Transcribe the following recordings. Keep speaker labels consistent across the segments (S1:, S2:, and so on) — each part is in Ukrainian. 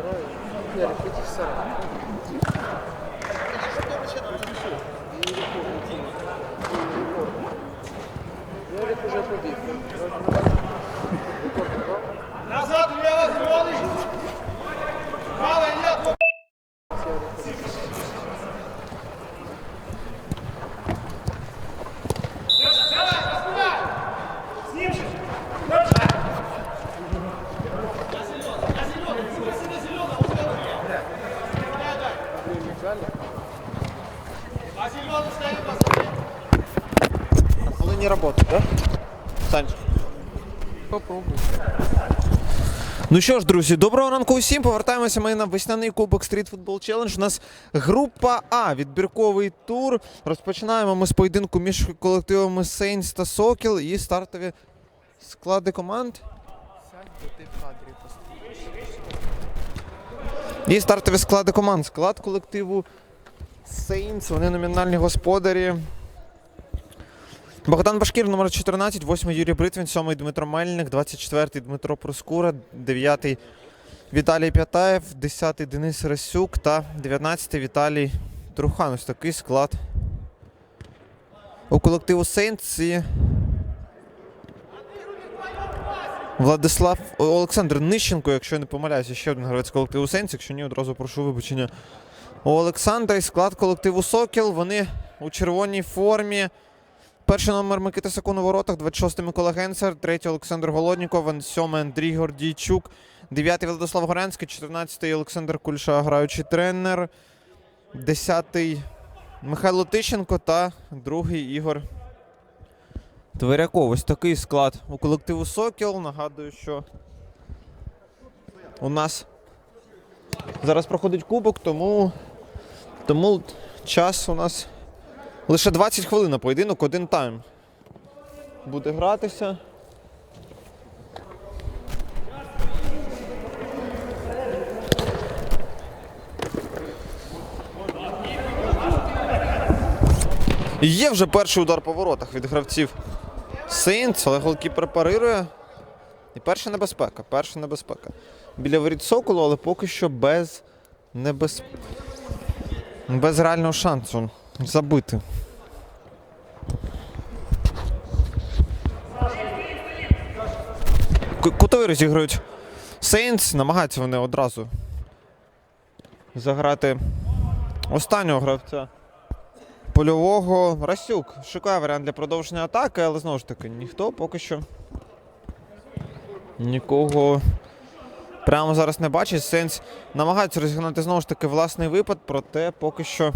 S1: Второй. Ярик, иди в сарай. И рекорд, иди. И рекорд. Ярик уже побіг.
S2: Назад, Илья Зеленый!
S1: Попробуй.
S3: Ну що ж, друзі, доброго ранку усім. Повертаємося ми на весняний кубок Street Football Challenge. У нас група А, відбірковий тур. Розпочинаємо ми з поєдинку між колективами Сейнс та Сокіл і стартові склади команд. І стартові склади команд. Склад колективу Сейнс. Вони номінальні господарі. Богдан Башкір, номер 14, 8 Юрій Бритвін, 7 Дмитро Мельник, 24 Дмитро Проскура, 9 Віталій П'ятаєв, 10 Денис Расюк та 19 Віталій Трухан. Ось такий склад. У колективу Сейнтс і Владислав Олександр Нищенко, якщо я не помиляюся, ще один гравець колективу Сейнтс. Якщо ні, одразу прошу вибачення. У Олександра і склад колективу Сокіл. Вони у червоній формі. Перший номер Микита Сакун у воротах, 26-й Микола Генцер, 3-й Олександр Голодніков, 7-й Андрій Гордійчук, 9-й Владислав Горянський, 14-й Олександр Кульша, граючий тренер, 10-й Михайло Тищенко та 2-й Ігор Тверяков. Ось такий склад у колективу Сокіл. Нагадую, що у нас зараз проходить кубок, тому, тому час у нас. Лише 20 хвилин на поєдинок, один тайм. Буде гратися. Є вже перший удар по воротах від гравців Сейнс, але голкіпер парирує. І перша небезпека. Перша небезпека. Біля воріт Соколу, але поки що без небез... без реального шансу забити. Кутовий розіграють Сейнс, намагаються вони одразу заграти останнього гравця польового. Расюк шукає варіант для продовження атаки, але знову ж таки ніхто поки що нікого прямо зараз не бачить. Сейнс намагається розігнати знову ж таки власний випад, проте поки що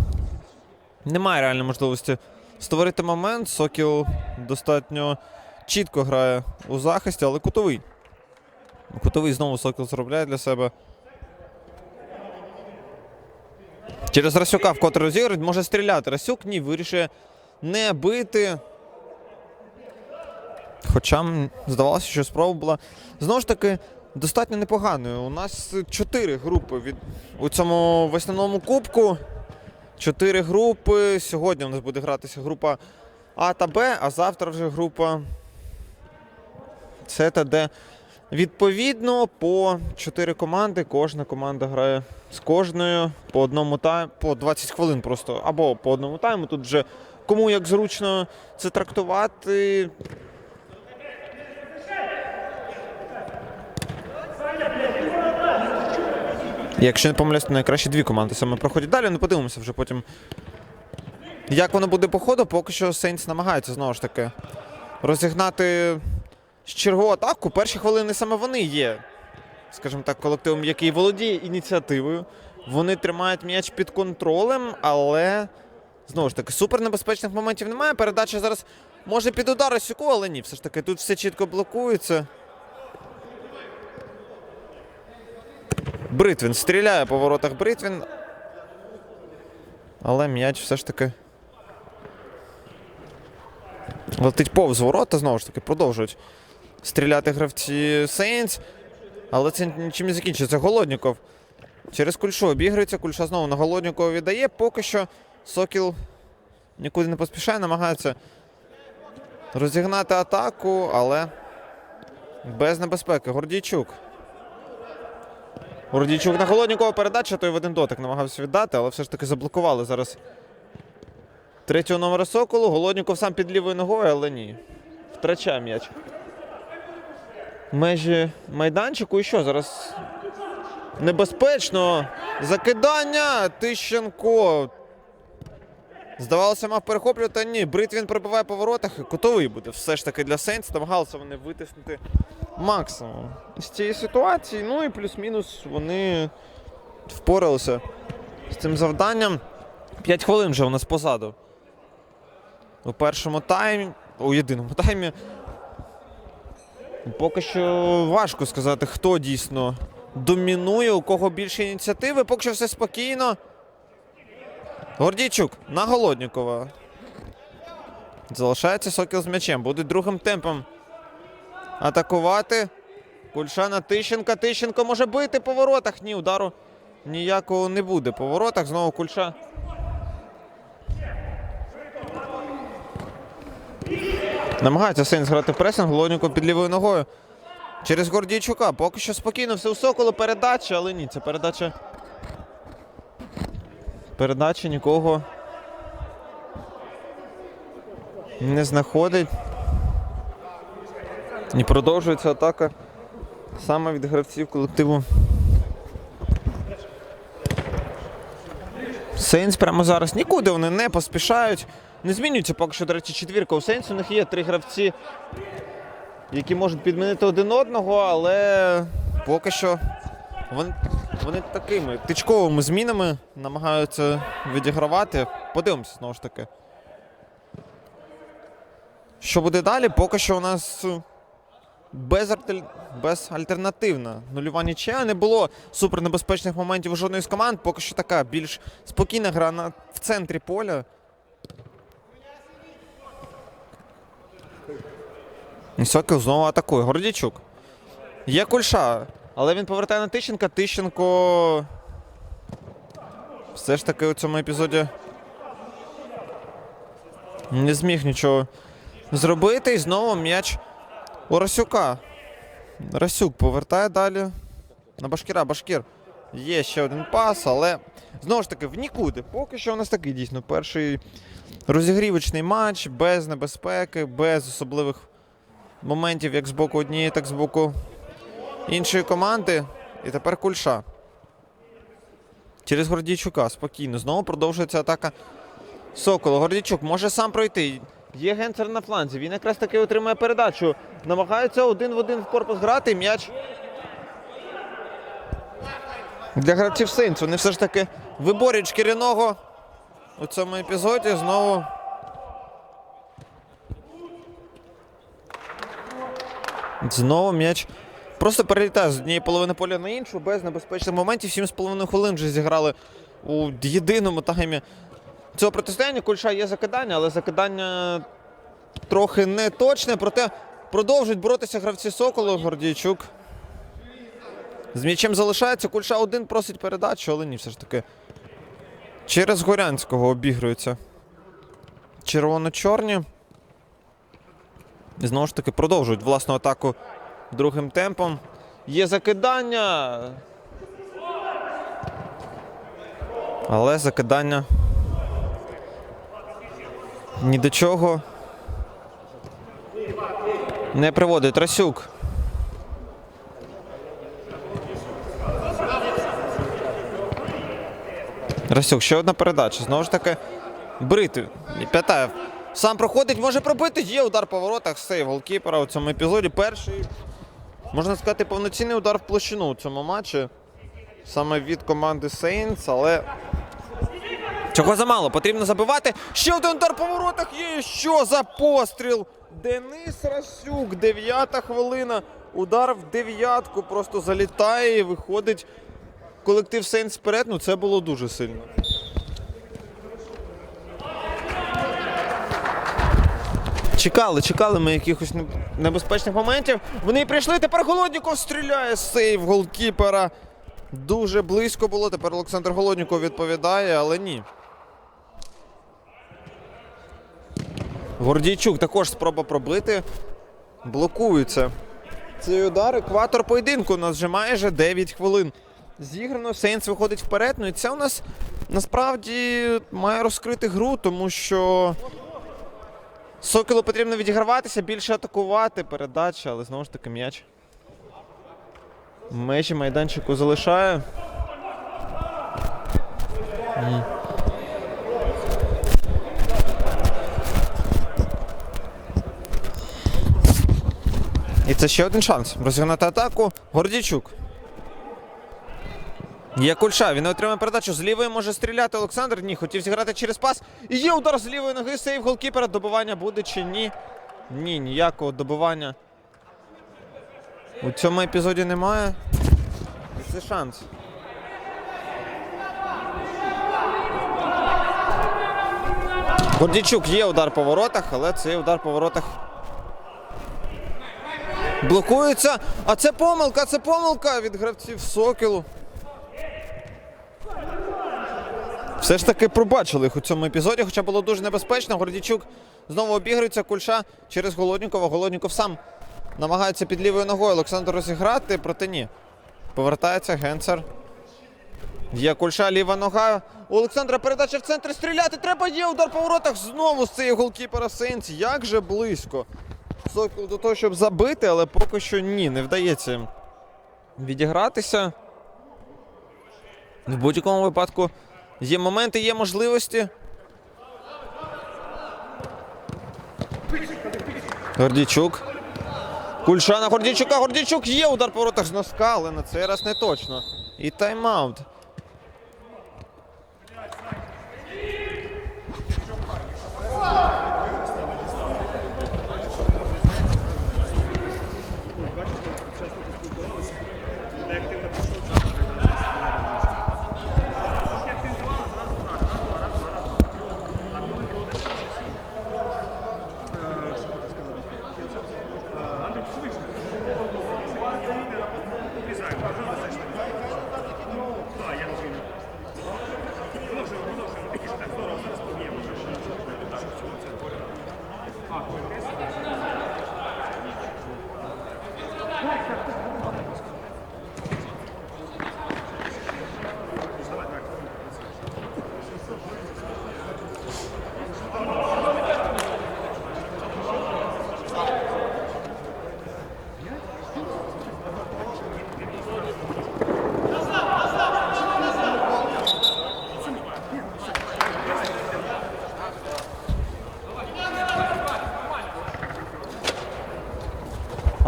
S3: немає реальної можливості створити момент. Сокіл достатньо чітко грає у захисті, але кутовий. Кутовий знову Сокіл зробляє для себе. Через Расюка вкотре розіграють, може стріляти. Расюк ні, вирішує не бити. Хоча здавалося, що спроба була знову ж таки достатньо непоганою. У нас чотири групи від у цьому весняному кубку. Чотири групи. Сьогодні у нас буде гратися група А та Б, а завтра вже група С та Д. Відповідно, по чотири команди. Кожна команда грає з кожною по одному тайму, по 20 хвилин просто, або по одному тайму. Тут вже кому як зручно це трактувати. Якщо не помиляюсь, то найкраще дві команди саме проходять далі. Ну подивимося вже потім. Як воно буде по ходу, поки що Сейнс намагається знову ж таки розігнати чергову атаку. Перші хвилини саме вони є, скажімо так, колективом, який володіє ініціативою. Вони тримають м'яч під контролем, але знову ж таки супернебезпечних моментів немає. Передача зараз може під удар Расюку, але ні, все ж таки тут все чітко блокується. Бритвін стріляє по воротах Бритвін. Але м'яч все ж таки. Летить повз ворота, знову ж таки, продовжують стріляти гравці Сейнс. Але це нічим не закінчується. Голодніков через Кульшу обігрується. Кульша знову на Голоднікова віддає. Поки що Сокіл нікуди не поспішає, намагається розігнати атаку, але без небезпеки. Гордійчук. Гордійчук на Холоднікова передача, той в один дотик намагався віддати, але все ж таки заблокували зараз третього номера Соколу. Голодніков сам під лівою ногою, але ні. Втрачає м'яч. Межі майданчику. І що зараз? Небезпечно. Закидання. Тищенко. Здавалося, мав перехоплювати. Ні, Бритвін пробиває по воротах кутовий буде. Все ж таки для Сейнс. Намагалися вони витиснути максимум з цієї ситуації. Ну і плюс-мінус вони впоралися з цим завданням. 5 хвилин вже у нас позаду. У першому таймі, у єдиному таймі. Поки що важко сказати, хто дійсно домінує, у кого більше ініціативи. Поки що все спокійно. Гордійчук на Голоднікова. Залишається Сокіл з м'ячем. Буде другим темпом атакувати. Кульша на Тищенка. Тищенко може бити по воротах. Ні, удару ніякого не буде. По воротах знову кульша. Намагається Сейнс грати пресинг, Голодніков під лівою ногою. Через Гордійчука. Поки що спокійно все у Соколу. Передача, але ні, це передача. Передача нікого не знаходить. І продовжується атака саме від гравців колективу. Сейнс прямо зараз нікуди вони не поспішають. Не змінюється поки що, до речі, четвірка. У Сейнс у них є три гравці, які можуть підмінити один одного, але поки що вони, вони такими тичковими змінами намагаються відігравати. Подивимося знову ж таки. Що буде далі? Поки що у нас безальтер... безальтернативна нульова нічия. Не було супернебезпечних моментів у жодної з команд. Поки що така більш спокійна гра на... в центрі поля. Сокіл знову атакує. Гордійчук. Є кульша, але він повертає на Тищенка. Тищенко. Все ж таки у цьому епізоді не зміг нічого зробити. І знову м'яч у Расюка. Расюк повертає далі. На Башкіра. Башкір. Є ще один пас, але знову ж таки в нікуди. Поки що у нас такий дійсно перший розігрівочний матч, без небезпеки, без особливих моментів як з боку однієї, так з боку іншої команди. І тепер кульша. Через Гордійчука спокійно. Знову продовжується атака Сокола. Гордійчук може сам пройти. Є генцер на фланзі. Він якраз таки отримує передачу. Намагається один в один в корпус грати. М'яч для гравців Сейнс. Вони все ж таки виборюють шкіряного у цьому епізоді. Знову Знову м'яч просто перелітає з однієї половини поля на іншу без небезпечних моментів. 7,5 хвилин вже зіграли у єдиному таймі цього протистояння. Кульша є закидання, але закидання трохи не точне. Проте продовжують боротися гравці Соколу. Гордійчук. З м'ячем залишається. Кульша один просить передачу, але ні, все ж таки. Через Горянського обігруються. Червоно-чорні. І знову ж таки продовжують власну атаку другим темпом. Є закидання. Але закидання ні до чого не приводить. Расюк. Расюк, ще одна передача. Знову ж таки, брити. П'ятаєв. Сам проходить, може пробити. Є удар по воротах. Сейв голкіпера у цьому епізоді. Перший, можна сказати, повноцінний удар в площину у цьому матчі. Саме від команди Saints, але. Чого замало? Потрібно забивати. Ще один удар по воротах є. Що за постріл? Денис Расюк, дев'ята хвилина. Удар в дев'ятку просто залітає і виходить колектив Saints вперед. Ну це було дуже сильно. Чекали, чекали ми якихось небезпечних моментів. Вони прийшли. Тепер Голодніков стріляє. Сейв голкіпера. Дуже близько було. Тепер Олександр Голодніков відповідає, але ні. Гордійчук також спроба пробити. Блокується. Цей удар екватор поєдинку. У нас вже майже 9 хвилин зіграно, Сейнс виходить вперед. Ну і це у нас насправді має розкрити гру, тому що Соколу потрібно відіграватися, більше атакувати, передача, але знову ж таки м'яч. Межі майданчику залишає. М. І це ще один шанс. Розігнати атаку. Гордійчук. Є кульша, він не отримає передачу. З лівої може стріляти Олександр. Ні, хотів зіграти через пас. І є удар з лівої ноги. Сейв голкіпера. Добивання буде чи ні? Ні, ніякого добивання. У цьому епізоді немає. Це шанс. Гордійчук є удар по воротах, але цей удар по воротах блокується. А це помилка, це помилка від гравців Сокілу. Все ж таки пробачили їх у цьому епізоді, хоча було дуже небезпечно. Гордійчук знову обігрується кульша через Голоднікова. Голодніков сам намагається під лівою ногою Олександр розіграти, проте ні. Повертається Генцер. Є кульша, ліва нога. У Олександра передача в центр стріляти. Треба є удар по воротах. Знову з цієї голкіпера Сейнс. Як же близько. Сокіл до того, щоб забити, але поки що ні, не вдається відігратися. В будь-якому випадку є моменти, є можливості. Гордійчук. Кульша на Гордійчука. Гордійчук є удар по воротах з носка, але на цей раз не точно. І тайм-аут. А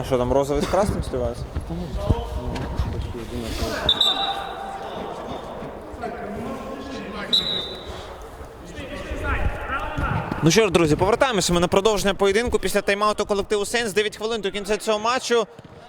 S3: що там розовий з красним сливається? Ну що ж, друзі, повертаємося ми на продовження поєдинку після тайм-ауту колективу Сенс. 9 хвилин до кінця цього матчу.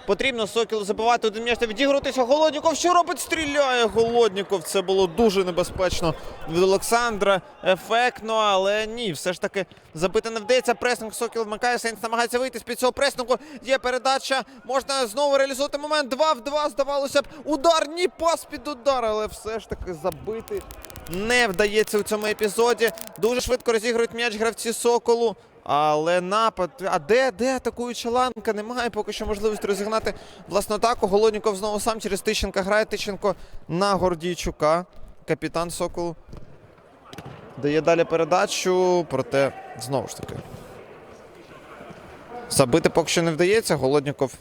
S3: Потрібно Сокілу забивати один м'яч та відігруватися. Голодніков що робить? Стріляє Голодніков. Це було дуже небезпечно від Олександра. Ефектно, але ні, все ж таки забити не вдається. Пресинг Сокіл вмикає. Сенс намагається вийти з-під цього пресингу. Є передача. Можна знову реалізувати момент. 2 в 2, здавалося б. Удар, ні, пас під удар, але все ж таки забити не вдається у цьому епізоді. Дуже швидко розігрують м'яч гравці Соколу. Але напад. А де, де атакуюча ланка? Немає поки що можливості розігнати власну атаку. Голодніков знову сам через Тищенка грає. Тищенко на Гордійчука. Капітан Соколу. Дає далі передачу, проте знову ж таки. Забити поки що не вдається. Голодніков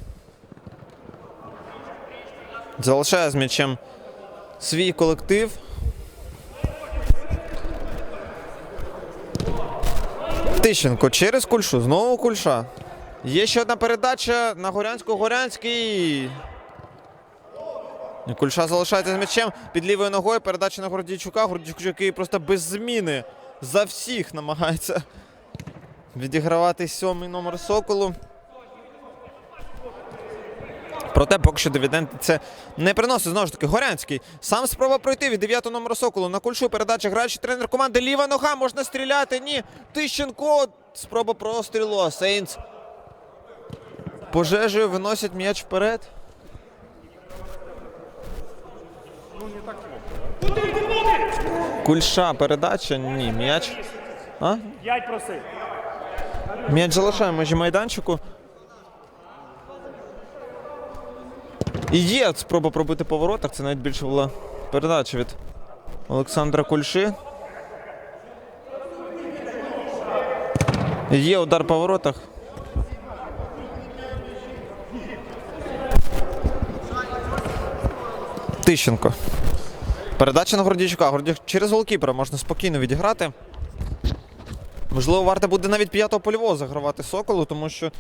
S3: залишає з м'ячем свій колектив. Тищенко через кульшу. Знову кульша. Є ще одна передача на Горянську. Горянський. Кульша залишається з м'ячем під лівою ногою. Передача на Гордійчука. Гордійчук, який просто без зміни за всіх намагається відігравати сьомий номер Соколу. Проте поки що дивіденди це не приносить. Знову ж таки, Горянський. Сам спроба пройти від 9 номеру Соколу. На кульшу передача граючий тренер команди. Ліва нога можна стріляти. Ні. Тищенко. Спроба прострілу. Сейнс пожежею виносять м'яч вперед. Кульша передача. Ні, м'яч. А? М'яч залишає межі майданчику. Є спроба пробити по воротах. Це навіть більше була передача від Олександра Кульши. Є удар по воротах. Тищенко. Передача на Гордійчука. Гордійчук через голкіпера можна спокійно відіграти. Можливо, варто буде навіть п'ятого польового загравати Соколу, тому що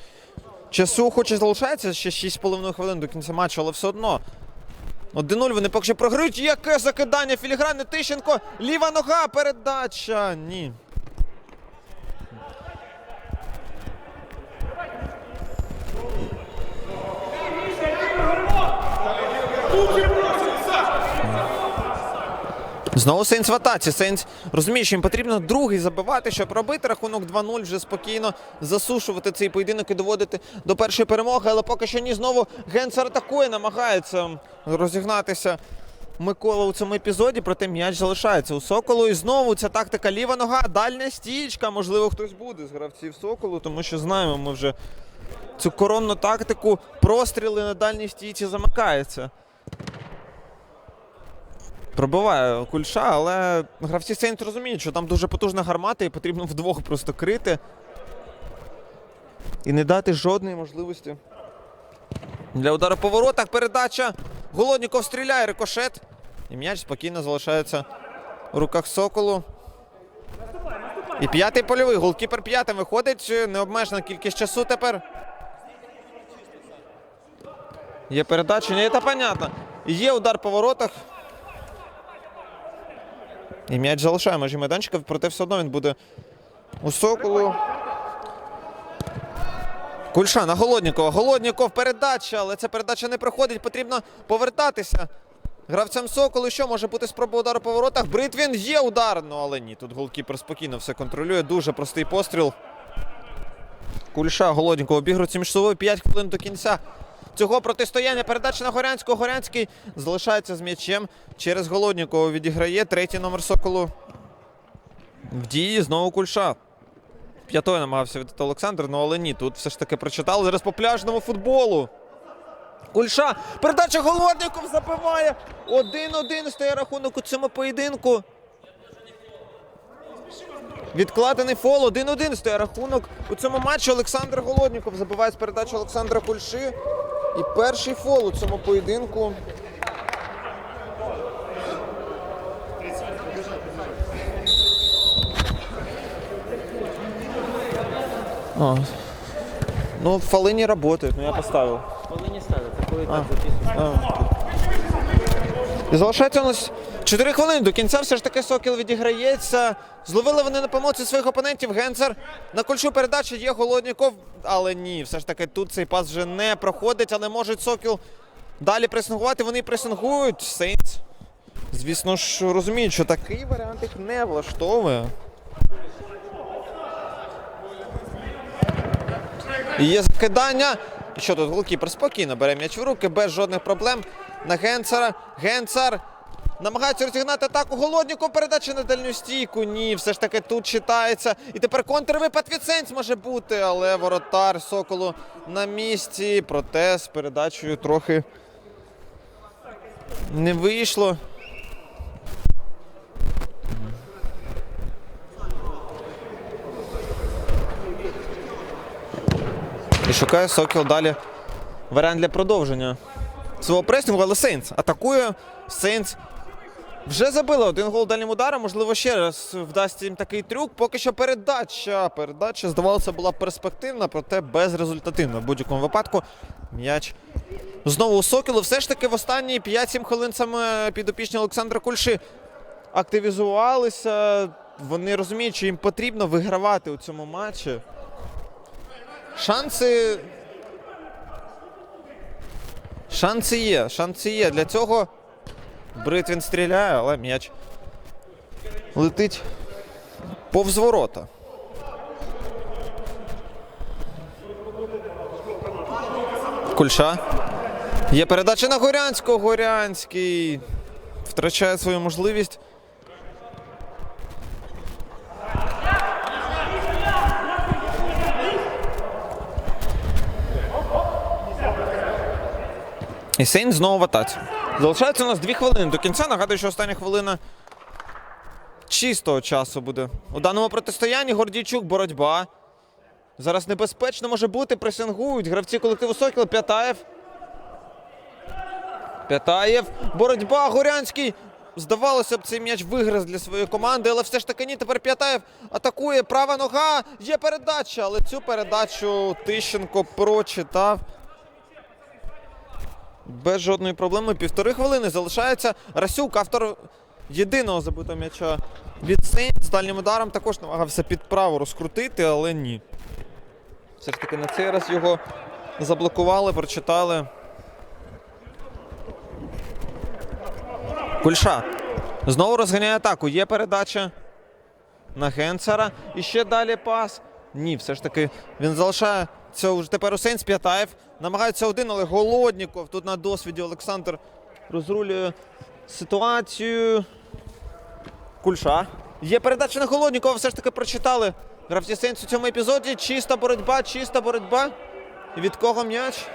S3: часу хоч і залишається ще 6,5 хвилин до кінця матчу, але все одно. 1-0 вони поки що програють. Яке закидання філіграни Тищенко. Ліва нога, передача. Ні. Знову Сейнс в атаці. Сейнс розуміє, їм потрібно другий забивати, щоб робити рахунок 2-0, вже спокійно засушувати цей поєдинок і доводити до першої перемоги. Але поки що ні, знову Генцер атакує, намагається розігнатися Микола у цьому епізоді, проте м'яч залишається у Соколу. І знову ця тактика ліва нога, дальня стічка. Можливо, хтось буде з гравців Соколу, тому що знаємо ми вже цю коронну тактику. Простріли на дальній стійці замикається. Пробиває кульша, але гравці Сейнт розуміють, що там дуже потужна гармата і потрібно вдвох просто крити. І не дати жодної можливості. Для удару по воротах передача. Голодніков стріляє рикошет. І м'яч спокійно залишається у руках Соколу. І п'ятий польовий. Голкіпер п'ятим виходить. Необмежена кількість часу тепер. Є передача, ні, це понятно. Є удар по воротах. І м'яч залишає межі майданчика, проте все одно він буде у Соколу. Кульша на Голоднікова. Голодніков передача, але ця передача не проходить. Потрібно повертатися. Гравцям Соколу, що може бути спроба удару по воротах. Бритвін є удар. Ну але ні. Тут голкіпер спокійно все контролює. Дуже простий постріл. Кульша Голоднікова обігрується між собою 5 хвилин до кінця. Цього протистояння передача на Горянського. Горянський залишається з м'ячем. Через Голоднікова відіграє третій номер Соколу. В дії знову кульша. П'ятою намагався віддати Олександр, ну але ні. Тут все ж таки прочитали. Зараз по пляжному футболу. Кульша. Передача Голодніков забиває. 1-1 стає рахунок у цьому поєдинку. Відкладений фол. 1-1 стає рахунок. У цьому матчі Олександр Голодніков забиває з передачі Олександра Кульши. І перший фол у цьому поєдинку. О. Ну, фоли не работают, ну я поставив.
S1: Коли не ставить, коли так записують.
S3: І залишається у нас 4 хвилини. До кінця все ж таки Сокіл відіграється. Зловили вони на помилці своїх опонентів. Генцер на кольшу передачі є Голодніков. Але ні, все ж таки тут цей пас вже не проходить, але можуть Сокіл далі пресингувати. Вони пресингують. Сейнс. Звісно ж, розуміють, що такий варіант їх не влаштовує. Є закидання. І що тут голкіпер спокійно бере м'яч в руки, без жодних проблем. На Генцера. Генцер намагається розігнати атаку. Голодніков передача на дальню стійку. Ні, все ж таки тут читається. І тепер контрвипад від Сенс може бути, але воротар Соколу на місці. Проте з передачею трохи не вийшло. І шукає Сокіл далі варіант для продовження свого пресингу, але Сейнс атакує. Сейнс вже забили один гол дальнім ударом. Можливо, ще раз вдасться їм такий трюк. Поки що передача. Передача, здавалося, була перспективна, проте безрезультативна. В будь-якому випадку м'яч знову у Сокілу. Все ж таки в останні 5-7 хвилин саме підопічні Олександра Кульши активізувалися. Вони розуміють, що їм потрібно вигравати у цьому матчі. Шанси. Шанси є. Шанси є. Для цього Бритвін стріляє, але м'яч летить повз ворота. Кульша. Є передача на Горянського. Горянський втрачає свою можливість. І Сейн знову в атаці. Залишається у нас дві хвилини до кінця. Нагадую, що остання хвилина чистого часу буде. У даному протистоянні Гордійчук боротьба. Зараз небезпечно може бути, пресингують гравці колективу Сокіл П'ятаєв. П'ятаєв. Боротьба. Горянський. Здавалося б, цей м'яч виграз для своєї команди, але все ж таки ні. Тепер П'ятаєв атакує. Права нога. Є передача, але цю передачу Тищенко прочитав. Без жодної проблеми. Півтори хвилини залишається. Расюк, автор єдиного забитого м'яча від Сейнт з дальнім ударом також намагався під право розкрутити, але ні. Все ж таки на цей раз його заблокували, прочитали. Кульша. Знову розганяє атаку. Є передача на Генцера. І ще далі пас. Ні, все ж таки він залишає цього вже тепер Усейн Сп'ятаєв. Намагається один, але Голодніков. Тут на досвіді Олександр розрулює ситуацію. Кульша. Є передача на Голоднікова, все ж таки прочитали. Гравці Сейнс у цьому епізоді. Чиста боротьба, чиста боротьба. Від кого м'яч?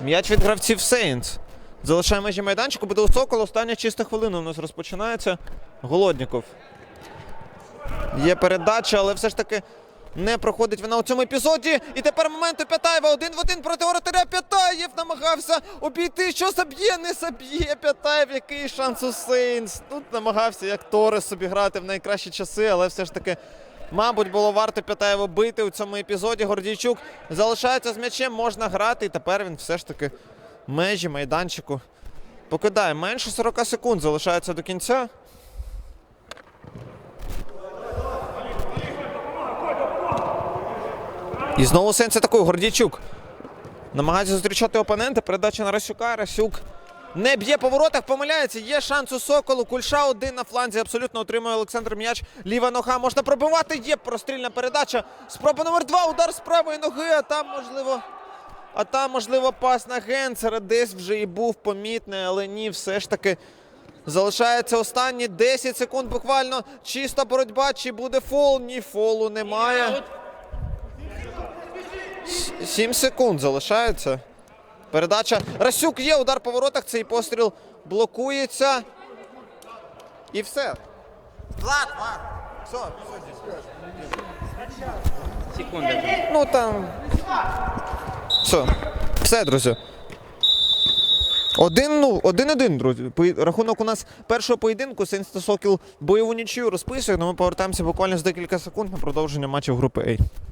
S3: М'яч від гравців Сейнс. Залишає межі майданчику, буде у Сокол. Остання чиста хвилина у нас розпочинається. Голодніков. Є передача, але все ж таки не проходить вона у цьому епізоді. І тепер момент П'ятаєва. Один в один проти воротаря П'ятаєв намагався обійти. Що заб'є, не заб'є П'ятаєв. Який шанс у Сейнс. Тут намагався як Торес собі грати в найкращі часи, але все ж таки. Мабуть, було варто П'ятаєва бити у цьому епізоді. Гордійчук залишається з м'ячем, можна грати, і тепер він все ж таки межі майданчику покидає. Менше 40 секунд залишається до кінця. І знову сенс атакує Гордійчук. Намагається зустрічати опонента. Передача на Расюка. Расюк не б'є по воротах, помиляється. Є шанс у Соколу. Кульша один на фланзі. Абсолютно отримує Олександр М'яч. Ліва нога можна пробивати. Є прострільна передача. Спроба номер два. Удар з правої ноги. А там можливо. А там, можливо, пас на Генцера десь вже і був помітний, але ні, все ж таки залишається останні 10 секунд буквально. Чиста боротьба, чи буде фол? Ні, фолу немає. 7 секунд залишається. Передача. Расюк є, удар по воротах, цей постріл блокується. І все. Влад, Влад. Все,
S1: Секунда.
S3: Ну там. Все. Все, друзі. Один, ну, один-один, друзі. Рахунок у нас першого поєдинку. Сейнс та Сокіл бойову нічию розписує, але ми повертаємося буквально за декілька секунд на продовження матчів групи А.